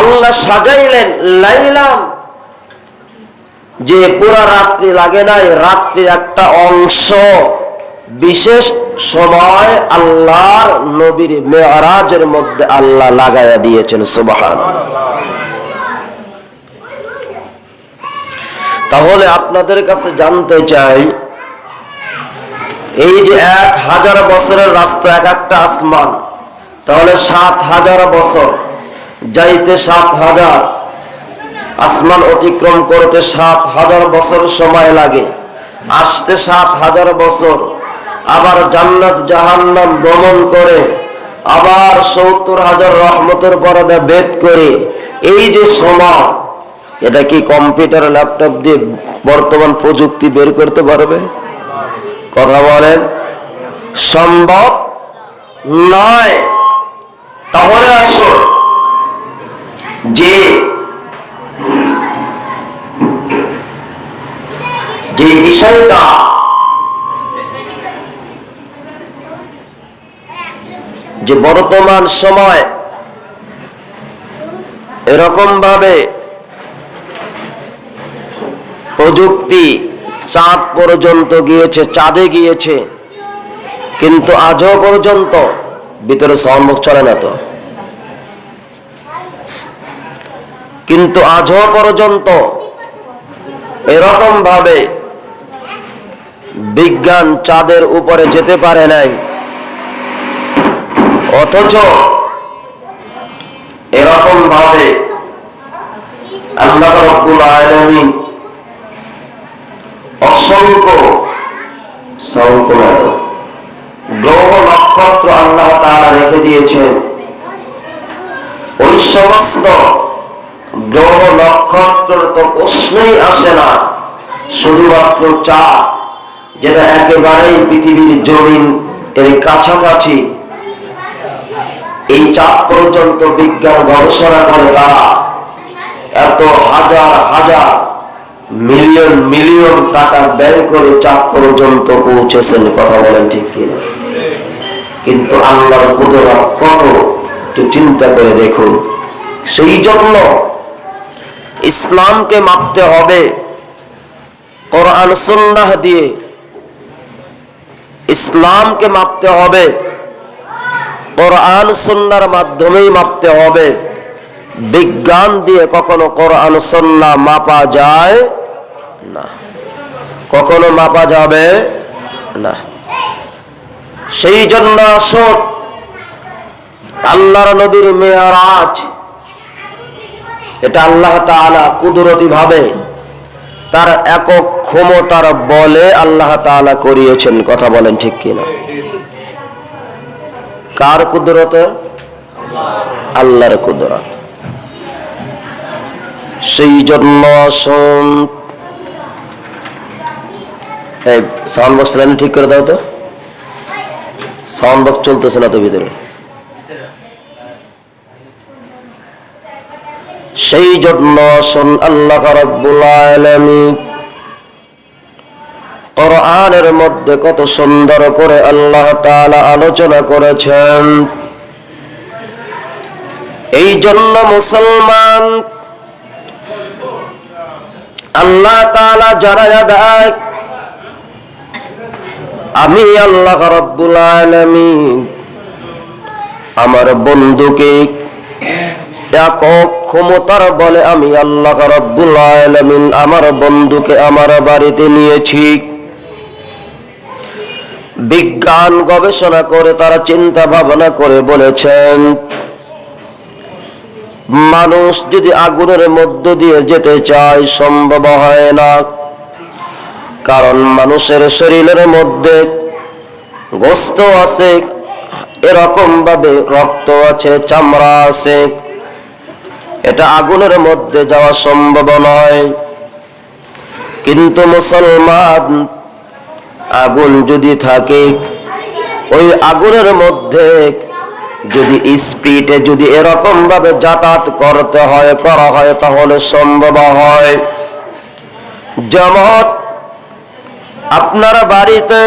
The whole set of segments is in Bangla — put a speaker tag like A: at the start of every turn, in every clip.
A: আল্লাহ সাজাইলেন লাইলাম। যে পুরা রাত্রি লাগে নাই রাত্রির একটা অংশ। বিশেষ সময় আল্লাহর নবীর মেয়ারাজের মধ্যে আল্লাহ লাগাইয়া দিয়েছেন সুবাহান তাহলে আপনাদের কাছে জানতে চাই, এই যে এক হাজার বছরের রাস্তা, এক একটা আসমান, তাহলে সাত হাজার বছর যাইতে সাত হাজার। আসমান অতিক্রম করতে সাত হাজার বছর সময় লাগে। আসতে সাত হাজার বছর। আবার জান্নাত জাহান্নাম ভ্রমণ করে, আবার সত্তর হাজার রহমতের পরদা বেদ করে। এই যে সময়, এটা কি কম্পিউটার, ল্যাপটপ দিয়ে বর্তমান প্রযুক্তি বের করতে পারবে? কথা বলেন। সম্ভব নয়। তাহলে আসো যে যে বিষয়টা যে বর্তমান সময় এরকম ভাবে প্রযুক্তি চাঁদ পর্যন্ত গিয়েছে, চাঁদে গিয়েছে, কিন্তু আজও পর্যন্ত ভিতরে সাউন্ড চলে না তো? কিন্তু আজও পর্যন্ত এরকম ভাবে বিজ্ঞান চাঁদের উপরে যেতে পারে নাই। অথচ প্রশ্নই আসে না। শুধুমাত্র চা যেটা একেবারেই পৃথিবীর জমিন এর কাছাকাছি। এই পর্যন্ত বিজ্ঞান গবেষণা করে তারা এত হাজার হাজার, মিলিয়ন মিলিয়ন টাকা ব্যয় করে চাপ পর্যন্ত পৌঁছেছেন, কথা বলেন ঠিক কিনা? কিন্তু আল্লাহর কুদরত কত, একটু চিন্তা করে দেখুন। সেই জন্য ইসলামকে মাপতে হবে। কোরআন, সুন্নাহ দিয়ে ইসলামকে মাপতে হবে। কোরআন, সুন্নার মাধ্যমেই মাপতে হবে। বিজ্ঞান দিয়ে কখনো কোরআন সন্না মাপা যায় না। কখনো মাপা যাবে না। সেই জন্য আসুন, আল্লাহর নবীর মেয়ারাজ এটা আল্লাহ তাআলা কুদরতি ভাবে তার একক ক্ষমতার বলে আল্লাহ তাআলা করিয়েছেন, কথা বলেন ঠিক কিনা? কার কুদরতে? আল্লাহর কুদরত। সেই জন্য সাউন্ড বক্স ঠিক করে দাও তো। সাউন্ড বক্স চলতেছে না তো ভিতরে। সেই জন্য আসুন আল্লাহ রাব্বুল আলামিন। কোরআনের মধ্যে কত সুন্দর করে আল্লাহ তাআলা আলোচনা করেছেন। এই জন্য মুসলমান, আল্লাহ তাআলা জানায়া দেয়, আমি আল্লাহ রাব্বুল আলামিন, আমার বন্ধুকে একক ক্ষমতার বলে আমি আল্লাহ রাব্বুল আমার বন্ধুকে আমার বাড়িতে নিয়েছি। বিজ্ঞান গবেষণা করে, তারা চিন্তা ভাবনা করে বলেছেন, মানুষ যদি আগুনের মধ্য দিয়ে যেতে চায়, সম্ভব হয় না। কারণ মানুষের শরীরের মধ্যে গোস্ত আছে এরকম ভাবে রক্ত আছে, চামড়া আছে। এটা আগুনের মধ্যে যাওয়া সম্ভব নয়। কিন্তু মুসলমান আগুন যদি থাকে, ওই আগুনের মধ্যে যদি স্পিডে যদি এরকম ভাবে যাতায়াত করতে হয়, করা হয়, তাহলে সম্ভব হয়। যেমন আপনার বাড়িতে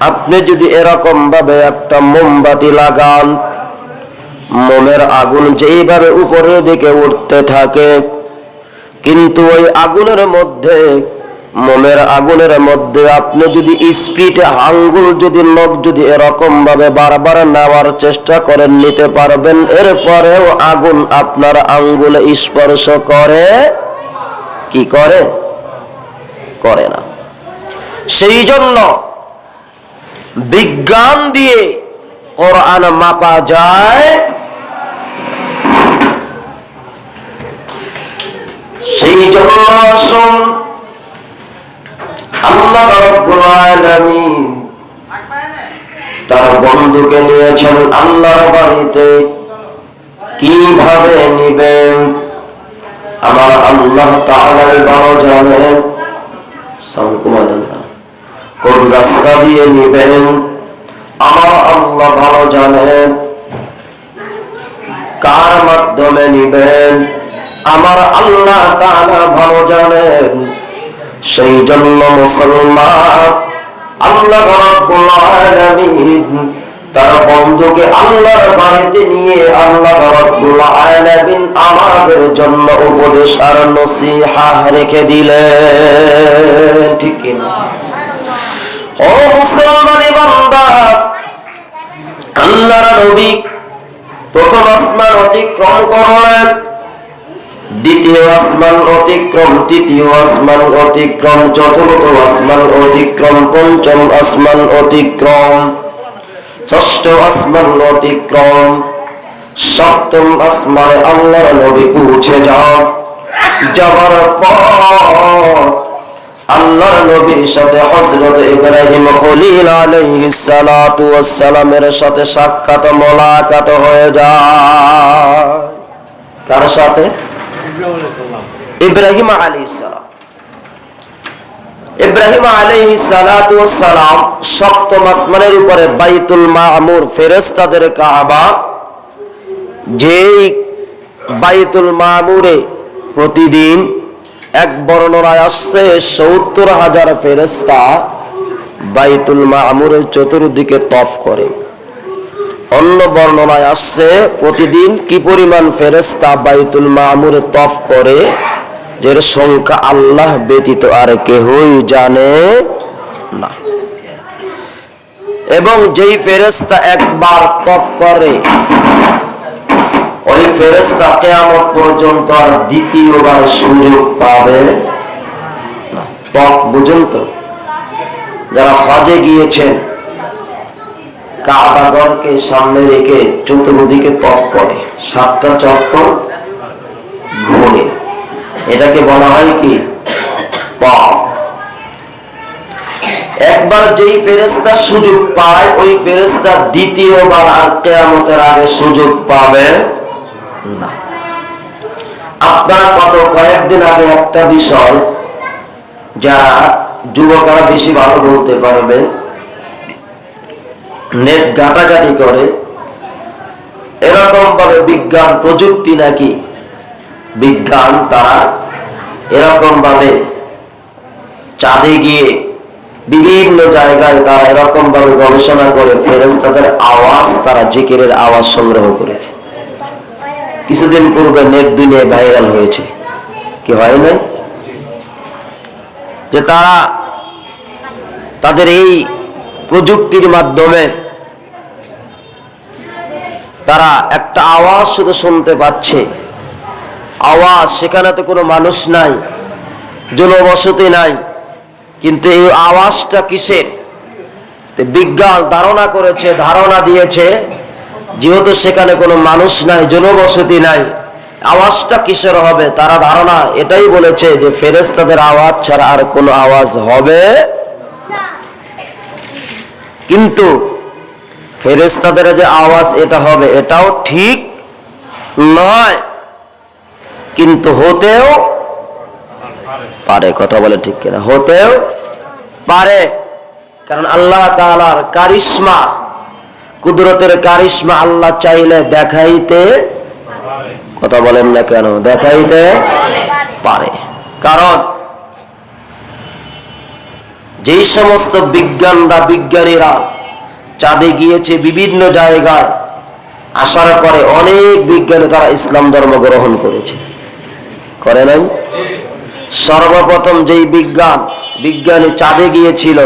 A: আপনি যদি এরকম ভাবে একটা মোমবাতি লাগান মোমের আগুন যেইভাবে উপরের দিকে উঠতে থাকে, কিন্তু ওই আগুনের মধ্যে মোমের আগুনের মধ্যে আপনি যদি স্পিডে, আঙ্গুল যদি নখ যদি এরকম ভাবে বারবার নেওয়ার চেষ্টা করেন, নিতে পারবেন। এরপরেও আগুন আপনার আঙ্গুলে স্পর্শ করে। কি করে? করে না। সেই জন্য বিজ্ঞান দিয়ে কোরআন মাপা যায় সেই জন্য আসুন আল্লাহ তার বন্ধুকে নিয়েছেন আল্লাহর বাড়িতে। কীভাবে নিবেন? আমার আল্লাহ তাআলাই ভালো জানেন। কোন রাস্তা দিয়ে নিবেন? আমার আল্লাহ ভালো জানেন। কার মাধ্যমে নিবেন? আমার আল্লাহ তাআলা ভালো জানেন। সেই জন্য মুসলমান, আল্লাহ রাব্বুল আলামিন তার বন্ধুকে আল্লাহর বাড়িতে নিয়ে আল্লাহ রাব্বুল আলামিন আমাদের জন্য উপদেশ আর নসিহা রেখে দিলেন। ঠিক কিনা ও মুসলমানি বান্দা, আল্লাহর নবী প্রথম আসমান অতিক্রম করলেন। দ্বিতীয় আসমান অতিক্রম, তৃতীয় আসমান অতিক্রম, চতুর্থ আসমান অতিক্রম, পঞ্চম আসমান অতিক্রম, ষষ্ঠ আসমান অতিক্রম, সপ্তম আসমানে আল্লাহর নবী পৌঁছে যান যাবার পর আল্লাহর নবীর সাথে হযরত ইব্রাহিম খলিল আলাইহিস সালাতু সাথে সাক্ষাৎ মোলাকাত হয়ে যায়। কার সাথে? ইব্রাহিম আলাইহিস সালাম। ইব্রাহিম সালাতু সালাম সপ্তম আসমানের উপরে বাইতুল মামুর ফেরেশতাদের কাবা, যেই বাইতুল মামুরে প্রতিদিন এক বর্ণনায় আসছে, সত্তর হাজার ফেরেস্তা বাইতুল মামুরের চতুর্দিকে তফ করে। অন্য বর্ণনায় আসছে, প্রতিদিন কি পরিমাণ ফেরেস্তা বাইতুল মামুরে তফ করে যে সংখ্যা আল্লাহ ব্যতীত আর কেহই জানে না। এবং যেই ফেরেস্তা একবার তফ করে, ওই ফেরেস্তা কেয়ামত পর্যন্ত আর দ্বিতীয়বার সুযোগ পাবে না। তফ বুঝেন তো? যারা হজে গিয়েছেন কাবাগরকে সামনে রেখে চতুর্দিকে তফ করে, সাতটা চক্র ঘোরে। এটাকে বলা হয় কি? একবার যেই ফেরেস্তা সুযোগ পায়, ওই ফেরেস্তা দ্বিতীয়বার আর কেয়ামতের আগে সুযোগ পাবে না। আপনারা কত কয়েকদিন আগে একটা বিষয়, যারা যুবকরা বেশি ভালো বলতে পারবে নেট ঘাটাঘাটি করে। এরকম ভাবে বিজ্ঞান প্রযুক্তি নাকি? বিজ্ঞান তারা এরকম ভাবে চাঁদে গিয়ে বিভিন্ন জায়গায় তারা এরকম ভাবে গবেষণা করে ফেরেস্তাদের আওয়াজ তারা জিকিরের আওয়াজ সংগ্রহ করেছে। কিছুদিন পূর্বে নেট দুনিয়ায় ভাইরাল হয়েছে। কি হয় নাই? যে তারা তাদের এই প্রযুক্তির মাধ্যমে তারা একটা আওয়াজ শুধু শুনতে পাচ্ছে। আওয়াজ, সেখানে তো কোনো মানুষ নাই, জনবসতি নাই, কিন্তু এই আওয়াজটা কিসের? বিজ্ঞান ধারণা করেছে, ধারণা দিয়েছে, যেহেতু সেখানে কোনো মানুষ নাই, জনবসতি নাই, আওয়াজটা কিসের হবে? তারা ধারণা এটাই বলেছে যে ফেরেস্তাদের আওয়াজ ছাড়া আর কোনো আওয়াজ হবে কিন্তু ফেরেস্তাদের যে আওয়াজ, এটা হবে, এটাও ঠিক নয়। কিন্তু হতেও পারে, কথা বলে ঠিক কিনা? হতেও পারে। কারণ আল্লাহ তাআলার কারিশ্মা, কুদরতের কারিশ্মা আল্লাহ চাইলে দেখাইতে কথা বলেন না কেন? দেখাইতে পারে। কারণ যেই সমস্ত বিজ্ঞানরা, বিজ্ঞানীরা চাঁদে গিয়েছে বিভিন্ন জায়গায়, আসার পরে অনেক বিজ্ঞানী তারা ইসলাম ধর্ম গ্রহণ করেছে। করে নাই? সর্বপ্রথম যেই বিজ্ঞান, বিজ্ঞানী চাঁদে গিয়েছিল,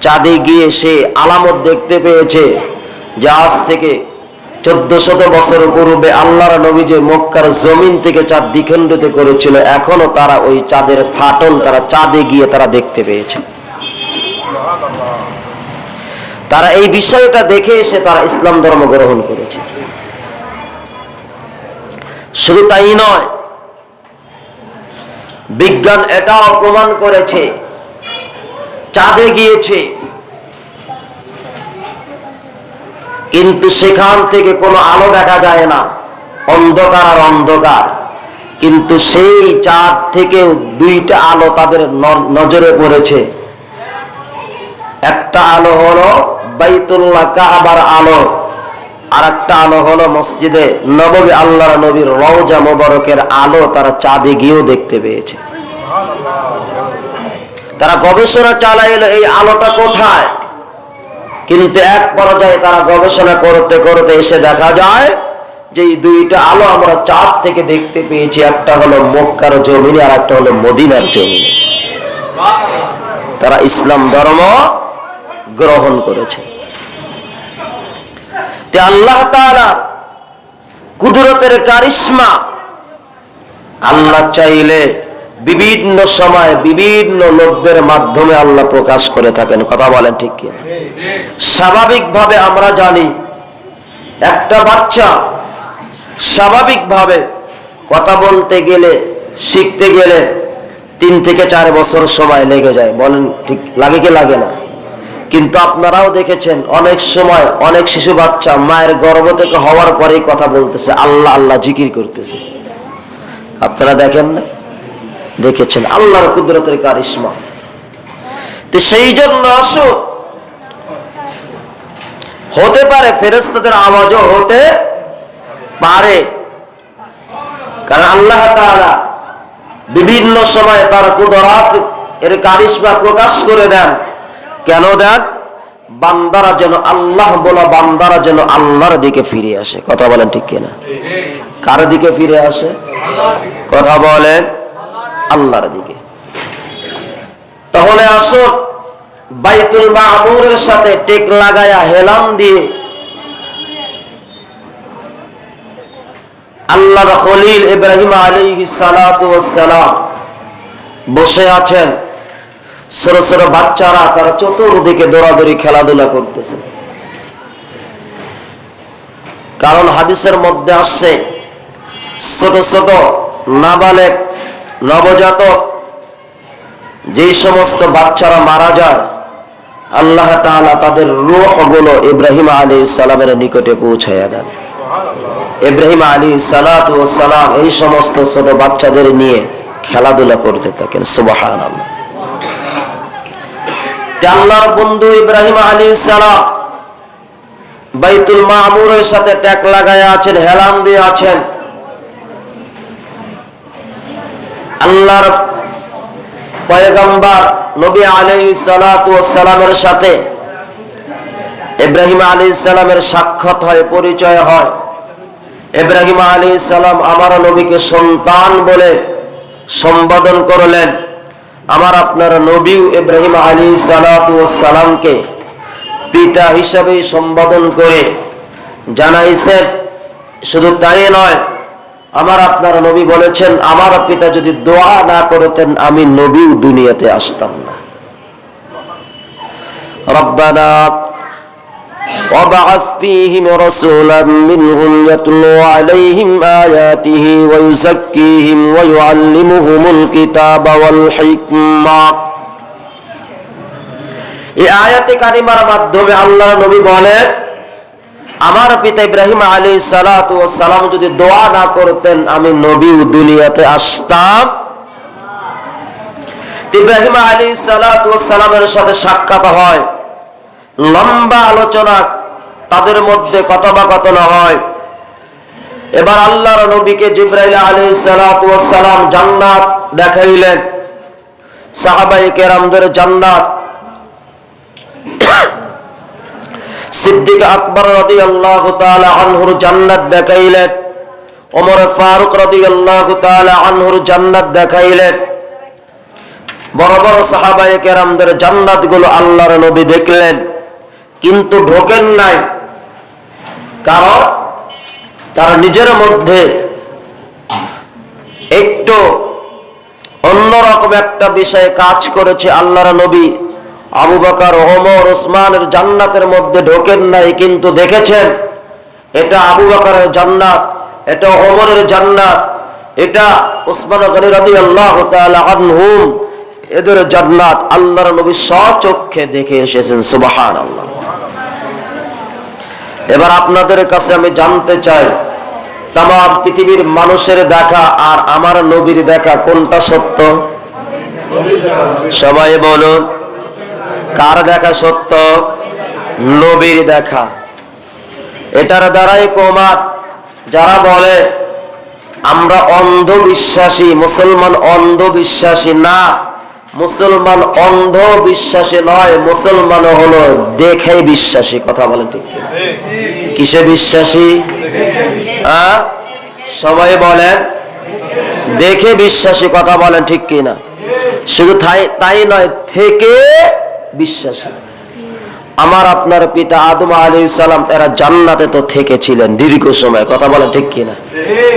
A: চাঁদে গিয়ে সে আলামত দেখতে পেয়েছে যে আজ থেকে চোদ্দ শত বছর পূর্বে আল্লাহর নবী যে মক্কার জমিন থেকে চাঁদ দ্বিখণ্ডিত করেছিল, এখনও তারা ওই চাঁদের ফাটল তারা চাঁদে গিয়ে তারা দেখতে পেয়েছে। তারা এই বিষয়টা দেখে এসে তারা ইসলাম ধর্ম গ্রহণ করেছে। শুধু তাই নয়, বিজ্ঞান এটাও প্রমাণ করেছে, চাঁদে গিয়েছে কিন্তু সেখান থেকে কোনো আলো দেখা যায় না। অন্ধকার আর অন্ধকার। কিন্তু সেই চাঁদ থেকে দুইটা আলো তাদের নজরে পড়েছে। একটা আলো হলো বাইতুল্লাহ কাবার আলো আর একটা আলো হলো মসজিদে নববী আল্লাহর নবীর রওজা মোবারকের আলো তারা চাঁদে গিয়েও দেখতে পেয়েছে। তারা গবেষণা চালাইলো, এই আলোটা কোথায়? কিন্তু এক পর্যায়ে তারা গবেষণা করতে করতে এসে দেখা যায় যে দুইটা আলো আমরা চাঁদ থেকে দেখতে পেয়েছি। একটা হলো মক্কার জমিনে আর একটা হলো মদিনার জমিনে। তারা ইসলাম ধর্ম গ্রহণ করেছে। আল্লাহ তাআলার কুদরতের কারিশমা আল্লাহ চাইলে বিভিন্ন সময় বিভিন্ন লোকদের মাধ্যমে আল্লাহ প্রকাশ করে থাকেন। কথা বলেন ঠিক কি স্বাভাবিকভাবে আমরা জানি, একটা বাচ্চা স্বাভাবিকভাবে কথা বলতে গেলে, শিখতে গেলে তিন থেকে চার বছর সময় লেগে যায়। বলেন ঠিক, লাগে কি লাগে না? কিন্তু আপনারাও দেখেছেন, অনেক সময় অনেক শিশু বাচ্চা মায়ের গর্ভ থেকে হওয়ার পরেই কথা বলতেছে, আল্লাহ আল্লাহ জিকির করতেছে। আপনারা দেখেন না? দেখেছেন, আল্লাহর কুদরতের কারিশমা। তো সেই জন্য আসো। হতে পারে ফেরেস্তাদের আওয়াজও হতে পারে। কারণ আল্লাহ তাআলা বিভিন্ন সময় তার কুদরাত এর কারিশমা প্রকাশ করে দেন। কেন দেন? বান্দারা যেন আল্লাহ বলা বান্দারা যেন আল্লাহর দিকে ফিরে আসে। কথা বলেন ঠিক কিনা? কার দিকে ফিরে আসে? কথা বলেন। আল্লাহর দিকে। তাহলে আসুন, বাইতুল মামুরের সাথে টেক লাগায়া হেলাম দিয়ে আল্লাহর খলিল ইব্রাহিম ওয়াস সালাম বসে আছেন। ছোট ছোট বাচ্চারা তারা চতুর্দিকে দৌড়াদৌড়ি খেলাধুলা করতেছে। কারণ হাদিসের মধ্যে আসছে, ছোট ছোট নাবালেক নবজাতক, যেই সমস্ত বাচ্চারা মারা যায়, আল্লাহ তাদের রূহগুলো ইব্রাহিম আলী সালামের নিকটে পৌঁছাইয়া দেন। ইব্রাহিম আলী সালাত ও সালাম এই সমস্ত ছোট বাচ্চাদের নিয়ে খেলাধুলা করতে থাকেন সুবাহান আল্লাহর বন্ধু ইব্রাহিম আলী সালাম বাইতুল মামুরের সাথে ট্যাক লাগায় আছেন হেলাম দিয়ে আছেন আল্লাহর পয়গম্বর নবী আলী সালামের সাথে ইব্রাহিম আলী সালামের সাক্ষাৎ হয়, পরিচয় হয়। ইব্রাহিম আলী সালাম আমার নবীকে সন্তান বলে সম্বোধন করলেন। আমার আপনার নবী ইব্রাহিম আলী সালামকে পিতা হিসাবে সম্বোধন করে জানাইছেন। শুধু তাই নয় আমার আপনার নবী বলেছেন আমার পিতা যদি দোয়া না করতেন আমি নবী দুনিয়াতে আসতাম না রব্বানা وبعث فيهم رسولا منهم يتلو عليهم آياته ويزكيهم ويعلمهم الكتاب والحكمة এই আয়াতে কারিমার মাধ্যমে আল্লাহ নবী বলেন আমার পিতা ইব্রাহিম আলী সালাম যদি দোয়া না করতেন, আমি নবী দুনিয়াতে আসতাম। ইব্রাহিম আলী সালামের সাথে সাক্ষাৎ হয়। লম্বা আলোচনা, তাদের মধ্যে কথোপকথন হয়। এবার আল্লাহর নবীকে জিব্রাইল আলী সালাম জান্নাত দেখাইলেন। সাহাবাই কেরামদের জান্নাত। সিদ্দিক আকবর রদি আল্লাহ আনহুর জান্নাত দেখাইলেন। ওমর ফারুক রদি আল্লাহ আনহুর জান্নাত দেখাইলেন। বড় বড় সাহাবায়ে কেরামদের জান্নাতগুলো আল্লাহর নবী দেখলেন। কিন্তু ঢোকেন নাই। কারণ তারা নিজের মধ্যে একটু অন্যরকম একটা বিষয়ে কাজ করেছে আল্লাহর নবী। আবু বাকার, ওমর ওসমানের জান্নাতের মধ্যে ঢোকেন নাই, কিন্তু দেখেছেন এটা আবু বকরের জান্নাত, এটা ওমরের জান্নাত, এটা ওসমান এদের জান্নাত আল্লাহর নবী স্বচক্ষে দেখে এসেছেন সুবাহান আল্লাহ এবার আপনাদের কাছে আমি জানতে চাই তাম পৃথিবীর মানুষের দেখা আর আমার নবীর দেখা কোনটা সত্য? সবাই বলুন। কার দেখা সত্য? নবীর দেখা। এটার দ্বারাই প্রমাণ। যারা বলে, আমরা অন্ধবিশ্বাসী, মুসলমান অন্ধবিশ্বাসী না, মুসলমান অন্ধ বিশ্বাসী নয়, মুসলমান হলো দেখে বিশ্বাসী। কথা বলে ঠিক কিসে বিশ্বাসী? সবাই বলেন, দেখে বিশ্বাসী। কথা বলেন ঠিক কিনা? শুধু তাই নয়, থেকে বিশ্বাসী। আমার আপনার পিতা আদম আলী সালাম এরা জান্নাতে তো থেকেছিলেন দীর্ঘ সময়। কথা বলে ঠিক কিনা?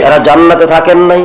A: এরা জান্নাতে থাকেন নাই।